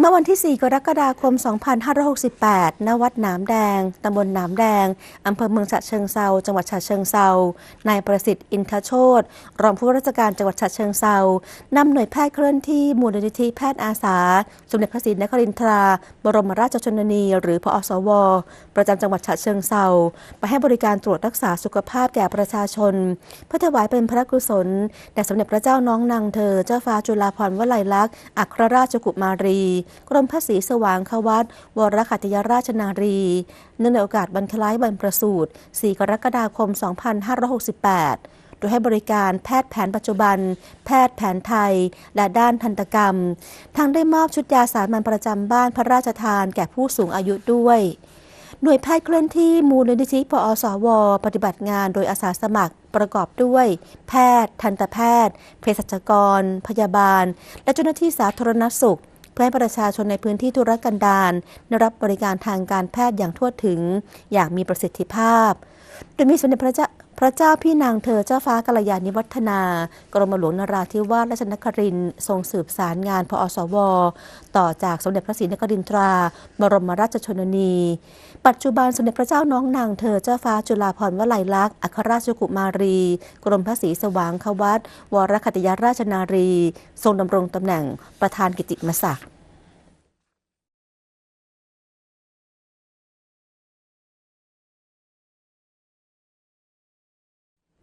เมื่อวันที่ 4 กรกฎาคม 2568 ณ วัดหนามแดง ตำบลหนามแดง อำเภอเมืองฉะเชิงเซา จังหวัดฉะเชิงเซา นายประสิทธิ์ อินทโชตรองผู้ว่าราชการจังหวัดฉะเชิงเซา นำหน่วยแพทย์เคลื่อนที่มูลนิธิแพทย์อาสา สมเด็จพระศรีนครินทรา บรมราชชนนี หรือพอสว ประจำจังหวัดฉะเชิงเซา ไปให้บริการตรวจรักษาสุขภาพแก่ประชาชน เพื่อถวายเป็นพระกุศล แด่สมเด็จพระเจ้าน้องนางเธอ เจ้าฟ้าจุฬาภรณ์วลัยลักษณ์ อัครราชกุมารีกรมพระศรีสว่างควัตวรขัตยราชนารี เนื่องในโอกาสบรรคล้ายวันประสูติ4กรกฎาคม 2568โดยให้บริการแพทย์แผนปัจจุบัน แพทย์แผนไทย และด้านทันตกรรมทางได้มอบชุดยาสามัญประจำบ้านพระราชทานแก่ผู้สูงอายุด้วย หน่วยแพทย์เคลื่อนที่มูลนิธิปอสว ปฏิบัติงานโดยอาสาสมัครประกอบด้วย แพทย์ ทันตแพทย์ เภสัชกร พยาบาล และเจ้าหน้าที่สาธารณสุข พื่อให้ประชาชนในพื้นที่ธุรกันดารได้รับบริการทางการแพทย์อย่างทั่วถึง อย่างมีประสิทธิภาพ โดยมีสมเด็จพระเจ้า พระเจ้าพี่นางเธอเจ้าฟ้ากัลยาณิวัฒนา กรมหลวงนราธิวาสราชนครินทรงสืบสารงานพอสว ต่อจากสมเด็จพระศรีนครินทรา บรมราชชนนี ปัจจุบันสมเด็จพระเจ้าน้องนางเธอเจ้าฟ้าจุฬาภรณ์วลัยลักษณ์อัครราชกุมารี กรมพระศรีสว่างควัตวรคัตยราชนารี ทรงดำรงตำแหน่งประธานกิติมศักดิ์